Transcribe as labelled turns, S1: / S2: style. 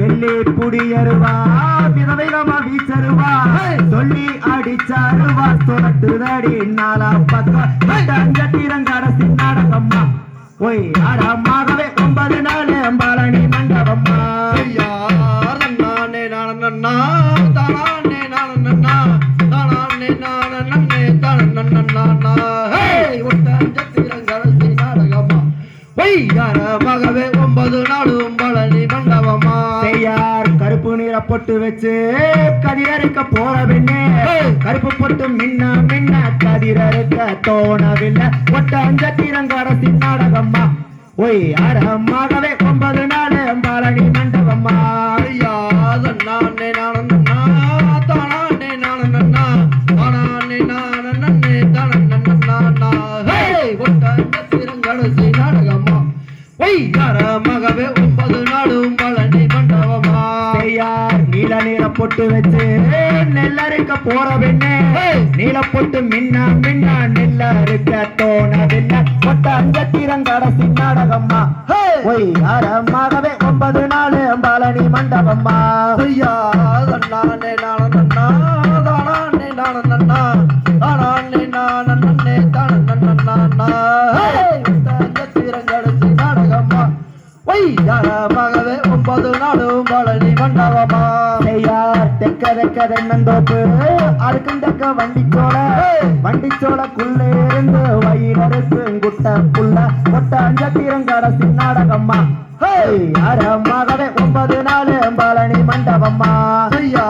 S1: வெள்ளி புடியருவா விதவிதமா வீச்சருவா. சொல்லி அடிச்சாருவா சுரட்டுதடி நாலா பக்கம் அஞ்சத்திரங்கடசி நாடகம்மா. ஒய் ஆடமாகவே ஒன்பது நாள் பழனி மண்டபம்மா.
S2: நானே நானண்ணா தானே நானண்ணா தானே நானண்ணே தானண்ணா ஹே! ஒட்டஞ்சத்திரங்கடசி
S1: கருப்பு நீர பொட்டு வச்சு கதிரறுக்க போற பெண்ணே கருப்பு பொட்டு மின்ன மின்ன கதிரறுக்க தோணவில்லை. ஒட்ட அஞ்சத்திரங்கடசி நாடகம்மா. ஒய் அறமாகவே ஒன்பது நாள் பழனி மண்டபம்மா.
S2: ஐயா நானே நானண்ணா தானே நானண்ணா தானே தானண்ணா ஹே ஒட்டஞ்சத்திரங்கடசி நாடகமா பொய்யாரமாகவே ஒன்பது
S1: நீல பொட்டு வச்சு நெல்லறுக்க போற பெண்ணே. நீல பொட்டு மின்ன மின்ன நெல்லறுக்க தோணவில்லை. ஒட்ட அஞ்சத்திரங்கடசி நாடகம்மா. ஒய் அறமாகவே ஒன்பது நாள் பழனி மண்டபம்மா.
S2: ஐயா நானே நானண்ணா தானே நானண்ணா தானே நானண்ணே தானண்ணா ஒன்பது நாளும் பழனி மண்டபமா
S1: செய்யார் தெக்க தெக்க தென்னந்தோப்பு அறுக்கும் தக்க வண்டிச்சோள வண்டிச்சோளக்குள்ளே இருந்து வயிறறுக்கு குட்ட புள்ள ஒட்ட அஞ்சத்திரங்கடசி நாடகம்மா. அறமாகவே ஒன்பது நாலு பழனி மண்டபம்மா. ஐயா